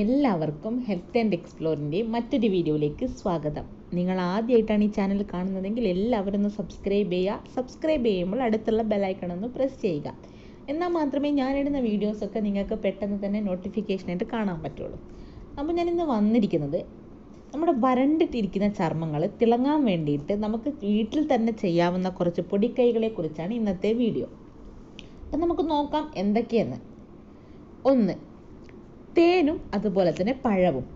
എല്ലാവർക്കും health and എക്സ്പ്ലോറിന്റെ മറ്റൊരു വീഡിയോയിലേക്ക് സ്വാഗതം. നിങ്ങൾ ആദ്യമായിട്ടാണ് ഈ ചാനൽ കാണുന്നതെങ്കിൽ എല്ലാവരും ഒന്ന് സബ്സ്ക്രൈബ് ചെയ്യുക. സബ്സ്ക്രൈബ് ചെയ്യുമ്പോൾ അടുത്തുള്ള ബെലൈക്കൺ ഒന്ന് പ്രസ് ചെയ്യുക. എന്നാൽ മാത്രമേ ഞാനിടുന്ന വീഡിയോസൊക്കെ നിങ്ങൾക്ക് പെട്ടെന്ന് തന്നെ നോട്ടിഫിക്കേഷനായിട്ട് കാണാൻ പറ്റുള്ളൂ. അപ്പോൾ ഞാനിന്ന് വന്നിരിക്കുന്നത് നമ്മുടെ വരണ്ടിട്ടിരിക്കുന്ന ചർമ്മങ്ങൾ തിളങ്ങാൻ വേണ്ടിയിട്ട് നമുക്ക് വീട്ടിൽ തന്നെ ചെയ്യാവുന്ന കുറച്ച് പൊടിക്കൈകളെ കുറിച്ചാണ് ഇന്നത്തെ വീഡിയോ അപ്പം നമുക്ക് നോക്കാം എന്തൊക്കെയെന്ന്. ഒന്ന് തേനും അതുപോലെ തന്നെ പഴവും.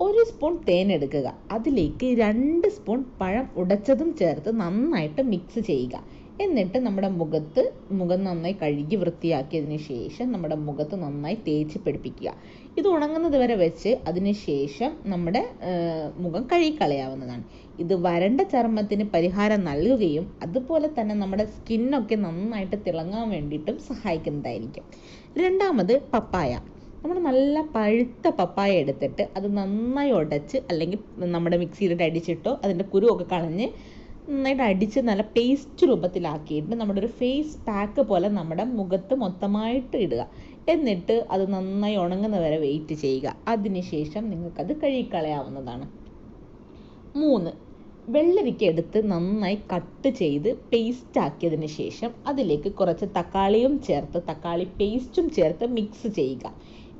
ഒരു സ്പൂൺ തേൻ എടുക്കുക. അതിലേക്ക് രണ്ട് സ്പൂൺ പഴം ഉടച്ചതും ചേർത്ത് നന്നായിട്ട് മിക്സ് ചെയ്യുക. എന്നിട്ട് നമ്മുടെ മുഖത്ത് മുഖം നന്നായി കഴുകി വൃത്തിയാക്കിയതിന് ശേഷം നമ്മുടെ മുഖത്ത് നന്നായി തേച്ച് പിടിപ്പിക്കുക. ഇത് ഉണങ്ങുന്നത് വരെ വെച്ച് അതിന് ശേഷം നമ്മുടെ മുഖം കഴുകിക്കളയാവുന്നതാണ്. ഇത് വരണ്ട ചർമ്മത്തിന് പരിഹാരം നൽകുകയും അതുപോലെ തന്നെ നമ്മുടെ സ്കിന്നൊക്കെ നന്നായിട്ട് തിളങ്ങാൻ വേണ്ടിയിട്ടും സഹായിക്കുന്നതായിരിക്കും. രണ്ടാമത് പപ്പായ. നമ്മൾ നല്ല പഴുത്ത പപ്പായ എടുത്തിട്ട് അത് നന്നായി ഉടച്ച് അല്ലെങ്കിൽ നമ്മുടെ മിക്സിയിലിട്ട് അടിച്ചിട്ടോ അതിന്റെ കുരുവൊക്കെ കളഞ്ഞ് നന്നായിട്ട് അടിച്ച് നല്ല പേസ്റ്റ് രൂപത്തിലാക്കിയിട്ട് നമ്മുടെ ഒരു ഫേസ് പാക്ക് പോലെ നമ്മുടെ മുഖത്ത് മൊത്തമായിട്ട് ഇടുക. എന്നിട്ട് അത് നന്നായി ഉണങ്ങുന്ന വരെ വെയിറ്റ് ചെയ്യുക. അതിനുശേഷം നിങ്ങൾക്കത് കഴുകിക്കളയാവുന്നതാണ്. മൂന്ന് വെള്ളരിക്ക എടുത്ത് നന്നായി കട്ട് ചെയ്ത് പേസ്റ്റ് ആക്കിയതിന് ശേഷം അതിലേക്ക് കുറച്ച് തക്കാളിയും ചേർത്ത് തക്കാളി പേസ്റ്റും ചേർത്ത് മിക്സ് ചെയ്യുക.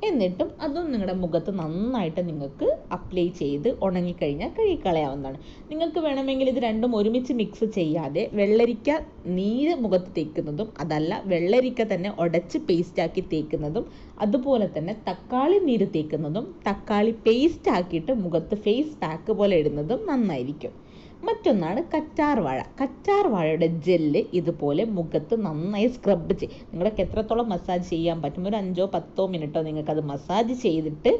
എന്നിട്ടും അതും നിങ്ങളുടെ മുഖത്ത് നന്നായിട്ട് നിങ്ങൾക്ക് അപ്ലൈ ചെയ്ത് ഉണങ്ങിക്കഴിഞ്ഞാൽ കഴുകിക്കളയാവുന്നതാണ്. നിങ്ങൾക്ക് വേണമെങ്കിൽ ഇത് രണ്ടും ഒരുമിച്ച് മിക്സ് ചെയ്യാതെ വെള്ളരിക്ക നീര് മുഖത്ത് തേക്കുന്നതും അതല്ല വെള്ളരിക്ക തന്നെ ഉടച്ച് പേസ്റ്റാക്കി തേക്കുന്നതും അതുപോലെ തന്നെ തക്കാളി നീര് തേക്കുന്നതും തക്കാളി പേസ്റ്റ് ആക്കിയിട്ട് മുഖത്ത് ഫേസ് പാക്ക് പോലെ ഇടുന്നതും നന്നായിരിക്കും. മറ്റൊന്നാണ് കറ്റാർ വാഴ കറ്റാർ വാഴയുടെ ജെല്ല് ഇതുപോലെ മുഖത്ത് നന്നായി സ്ക്രബ് ചെയ്യും നിങ്ങൾക്ക് എത്രത്തോളം മസാജ് ചെയ്യാൻ പറ്റും? ഒരു അഞ്ചോ പത്തോ മിനിറ്റോ നിങ്ങൾക്കത് മസാജ് ചെയ്തിട്ട്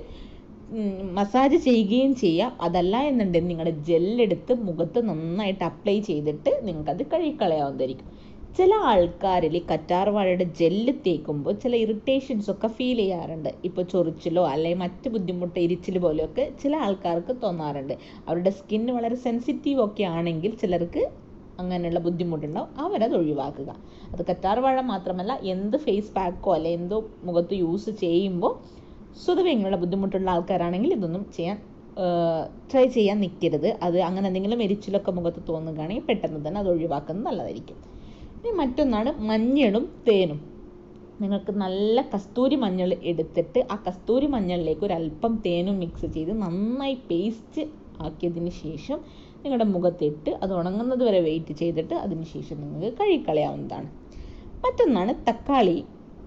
മസാജ് ചെയ്യുകയും ചെയ്യാം. അതല്ല എന്നുണ്ടെങ്കിൽ നിങ്ങളുടെ ജെല്ലെടുത്ത് മുഖത്ത് നന്നായിട്ട് അപ്ലൈ ചെയ്തിട്ട് നിങ്ങൾക്കത് കഴുകിക്കളയാവുന്നതായിരിക്കും. ചില ആൾക്കാരിൽ കറ്റാർ വാഴയുടെ ജെല്ല് തേക്കുമ്പോൾ ചില ഇറിറ്റേഷൻസ് ഒക്കെ ഫീൽ ചെയ്യാറുണ്ട്. ഇപ്പോൾ ചൊറിച്ചിലോ അല്ലെങ്കിൽ മറ്റ് ബുദ്ധിമുട്ട് ഇരിച്ചിൽ പോലെയൊക്കെ ചില ആൾക്കാർക്ക് തോന്നാറുണ്ട്. അവരുടെ സ്കിന്ന് വളരെ സെൻസിറ്റീവ് ഒക്കെ ആണെങ്കിൽ ചിലർക്ക് അങ്ങനെയുള്ള ബുദ്ധിമുട്ടുണ്ടാവും. അവരത് ഒഴിവാക്കുക. അത് കറ്റാർ വാഴ മാത്രമല്ല എന്ത് ഫേസ് പാക്കോ അല്ലെ എന്തോ മുഖത്ത് യൂസ് ചെയ്യുമ്പോൾ സ്വതവേ ഇങ്ങനെയുള്ള ബുദ്ധിമുട്ടുള്ള ആൾക്കാരാണെങ്കിൽ ഇതൊന്നും ചെയ്യാൻ ട്രൈ ചെയ്യാൻ നിൽക്കരുത് അത് അങ്ങനെ എന്തെങ്കിലും എരിച്ചിലൊക്കെ മുഖത്ത് തോന്നുകയാണെങ്കിൽ പെട്ടെന്ന് തന്നെ അത് ഒഴിവാക്കുന്നത് നല്ലതായിരിക്കും. ഇനി മറ്റൊന്നാണ് മഞ്ഞളും തേനും. നിങ്ങൾക്ക് നല്ല കസ്തൂരി മഞ്ഞൾ എടുത്തിട്ട് ആ കസ്തൂരി മഞ്ഞളിലേക്ക് ഒരു അല്പം തേനും മിക്സ് ചെയ്ത് നന്നായി പേസ്റ്റ് ആക്കിയതിന് ശേഷം നിങ്ങളുടെ മുഖത്തിട്ട് അത് ഉണങ്ങുന്നത് വരെ വെയിറ്റ് ചെയ്തിട്ട് അതിന് ശേഷം നിങ്ങൾക്ക് കഴുകിക്കളയാവുന്നതാണ്. മറ്റൊന്നാണ് തക്കാളി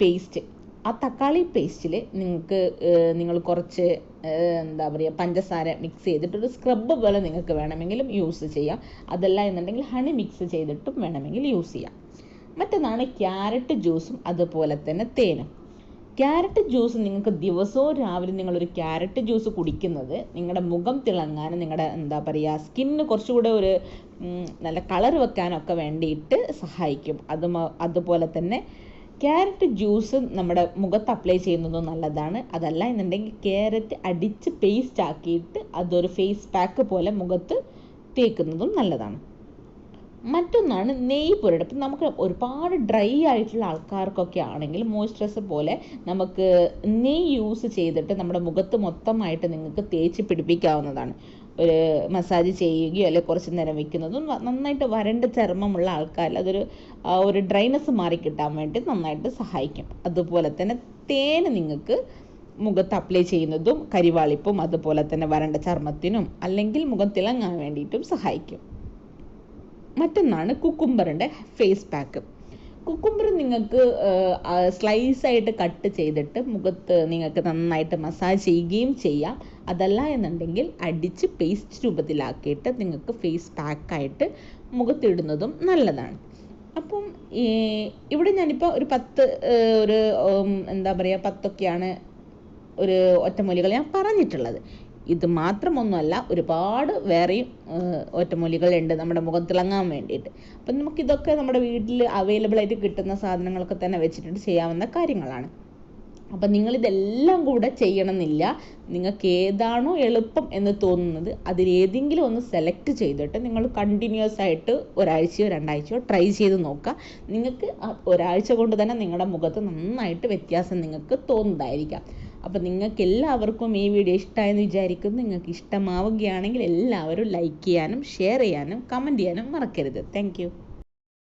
പേസ്റ്റ് ആ തക്കാളി പേസ്റ്റിൽ നിങ്ങൾക്ക് നിങ്ങൾ കുറച്ച് എന്താ പറയുക പഞ്ചസാര മിക്സ് ചെയ്തിട്ട് ഒരു സ്ക്രബ് പോലെ നിങ്ങൾക്ക് വേണമെങ്കിലും യൂസ് ചെയ്യാം. അതല്ല എന്നുണ്ടെങ്കിൽ ഹണി മിക്സ് ചെയ്തിട്ടും വേണമെങ്കിൽ യൂസ് ചെയ്യാം. മറ്റൊന്നാണ് ക്യാരറ്റ് ജ്യൂസും അതുപോലെ തന്നെ തേനും. ക്യാരറ്റ് ജ്യൂസ് നിങ്ങൾക്ക് ദിവസവും രാവിലെ നിങ്ങളൊരു ക്യാരറ്റ് ജ്യൂസ് കുടിക്കുന്നത് നിങ്ങളുടെ മുഖം തിളങ്ങാനും നിങ്ങളുടെ എന്താ പറയുക സ്കിന്ന് കുറച്ചുകൂടെ ഒരു നല്ല കളർ വെക്കാനൊക്കെ വേണ്ടിയിട്ട് സഹായിക്കും. അത് അതുപോലെ തന്നെ ക്യാരറ്റ് ജ്യൂസ് നമ്മുടെ മുഖത്ത് അപ്ലൈ ചെയ്യുന്നതും നല്ലതാണ്. അതല്ല എന്നുണ്ടെങ്കിൽ ക്യാരറ്റ് അടിച്ച് പേസ്റ്റ് ആക്കിയിട്ട് അതൊരു ഫേസ് പാക്ക് പോലെ മുഖത്ത് തേക്കുന്നതും നല്ലതാണ്. മറ്റൊന്നാണ് നെയ്യ് പുരട് ഇപ്പം നമുക്ക് ഒരുപാട് ഡ്രൈ ആയിട്ടുള്ള ആൾക്കാർക്കൊക്കെ ആണെങ്കിൽ മോയ്സ്ചറൈസർ പോലെ നമുക്ക് നെയ്യ് യൂസ് ചെയ്തിട്ട് നമ്മുടെ മുഖത്ത് മൊത്തമായിട്ട് നിങ്ങൾക്ക് തേച്ച് പിടിപ്പിക്കാവുന്നതാണ്. ഒരു മസാജ് ചെയ്യുകയോ അല്ലെങ്കിൽ കുറച്ച് നേരം വെക്കുന്നതും നന്നായിട്ട് വരണ്ട ചർമ്മമുള്ള ആൾക്കാരിൽ അതൊരു ഒരു ഡ്രൈനെസ് മാറി കിട്ടാൻ വേണ്ടി നന്നായിട്ട് സഹായിക്കും. അതുപോലെ തന്നെ തേന് നിങ്ങൾക്ക് മുഖത്ത് അപ്ലൈ ചെയ്യുന്നതും കരിവാളിപ്പും അതുപോലെ തന്നെ വരണ്ട ചർമ്മത്തിനും അല്ലെങ്കിൽ മുഖം തിളങ്ങാൻ വേണ്ടിയിട്ടും സഹായിക്കും. മറ്റൊന്നാണ് കുക്കുംബറിന്റെ ഫേസ് പാക്ക് കുക്കുംബർ നിങ്ങൾക്ക് സ്ലൈസ് ആയിട്ട് കട്ട് ചെയ്തിട്ട് മുഖത്ത് നിങ്ങൾക്ക് നന്നായിട്ട് മസാജ് ചെയ്യുകയും ചെയ്യാം. അതല്ല എന്നുണ്ടെങ്കിൽ അടിച്ച് പേസ്റ്റ് രൂപത്തിലാക്കിയിട്ട് നിങ്ങൾക്ക് ഫേസ് പാക്കായിട്ട് മുഖത്തിടുന്നതും നല്ലതാണ്. അപ്പം ഇവിടെ ഞാനിപ്പോൾ ഒരു പത്ത് ഒരു എന്താ പറയുക പത്തൊക്കെയാണ് ഒരു ഒറ്റമൂലികൾ ഞാൻ പറഞ്ഞിട്ടുള്ളത്. ഇത് മാത്രമൊന്നുമല്ല ഒരുപാട് വേറെയും ഒറ്റമൂലികളുണ്ട് നമ്മുടെ മുഖം തിളങ്ങാൻ വേണ്ടിയിട്ട്. അപ്പം നമുക്കിതൊക്കെ നമ്മുടെ വീട്ടിൽ അവൈലബിൾ ആയിട്ട് കിട്ടുന്ന സാധനങ്ങളൊക്കെ തന്നെ വെച്ചിട്ട് ചെയ്യാവുന്ന കാര്യങ്ങളാണ്. അപ്പം നിങ്ങളിതെല്ലാം കൂടെ ചെയ്യണമെന്നില്ല. നിങ്ങൾക്ക് ഏതാണോ എളുപ്പം എന്ന് തോന്നുന്നത് അതിലേതെങ്കിലും ഒന്ന് സെലക്ട് ചെയ്തിട്ട് നിങ്ങൾ കണ്ടിന്യൂസ് ആയിട്ട് ഒരാഴ്ചയോ രണ്ടാഴ്ചയോ ട്രൈ ചെയ്ത് നോക്കുക. നിങ്ങൾക്ക് ഒരാഴ്ച കൊണ്ട് തന്നെ നിങ്ങളുടെ മുഖത്ത് നന്നായിട്ട് വ്യത്യാസം നിങ്ങൾക്ക് തോന്നുന്നതായിരിക്കാം. അപ്പോൾ നിങ്ങൾക്ക് എല്ലാവർക്കും ഈ വീഡിയോ ഇഷ്ടമായെന്ന് വിചാരിക്കുന്നു. നിങ്ങൾക്ക് ഇഷ്ടമാവുകയാണെങ്കിൽ എല്ലാവരും ലൈക്ക് ചെയ്യാനും ഷെയർ ചെയ്യാനും കമന്റ് ചെയ്യാനും മറക്കരുത്. താങ്ക്